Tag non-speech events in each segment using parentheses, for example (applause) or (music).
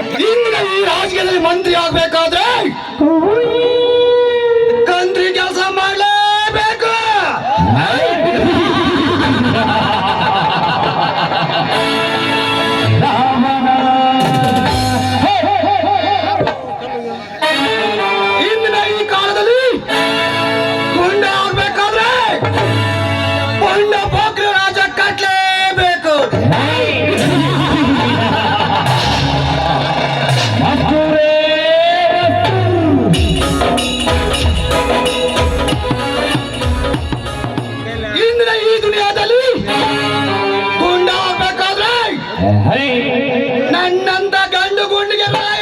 ಈ ರಾಜಕೀಯದಲ್ಲಿ ಮಂತ್ರಿ ಆಗ್ಬೇಕಾದ್ರೆ ನನ್ನಂತ ಗಂಡು ಗುಂಡಿಗೆ ಇರಲೇಬೇಕು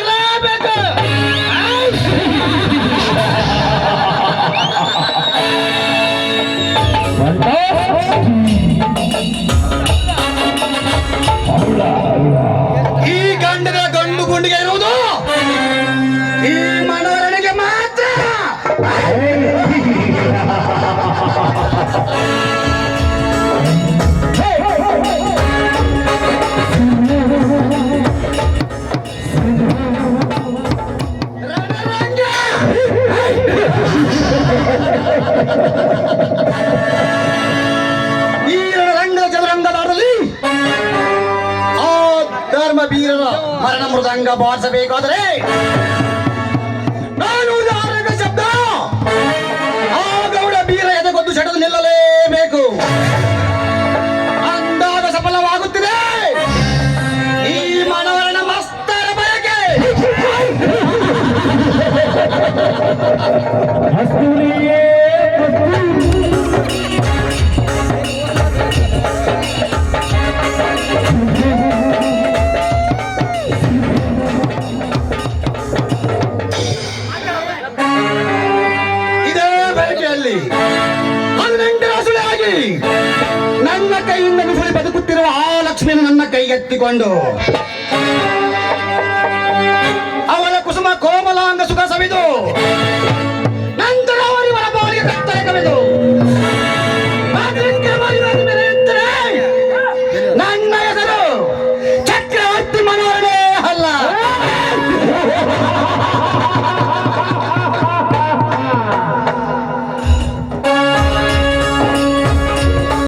(laughs) ಈ ರಂಗ ಚದುರಂಗದಾಡಲಿ ಆ ಧರ್ಮ ವೀರರ ಮರಣ ಮೃದಂಗ ಬಾರಿಸಬೇಕಾದರೆ ನಾನು ಆರೋಗ್ಯ ಶಬ್ದ? ಆ ಗೌಡ ವೀರ ಎದೆಗೊದ್ದು ಸೆಳೆದು ನಿಲ್ಲಲೇಬೇಕು. ಅಂದಾಗ ಸಫಲವಾಗುತ್ತಿದೆ. ಈ ಮಾನವರಣ ಮಸ್ತರ ಬಯಕೆ. ಇದೇ ಬಯಕೆಯಲ್ಲಿ ಹದಿನೆಂಟರ ಸುಳಿಯಾಗಿ ನನ್ನ ಕೈಯಿಂದ ನುಸುಳಿ ಬದುಕುತ್ತಿರುವ ಆ ಲಕ್ಷ್ಮಿಯನ್ನು ನನ್ನ ಕೈಗೆತ್ತಿಕೊಂಡು, ಅವಳ ಕುಸುಮ ಕೋಮಲಾಂಗ ಸುಖ ಸವಿದು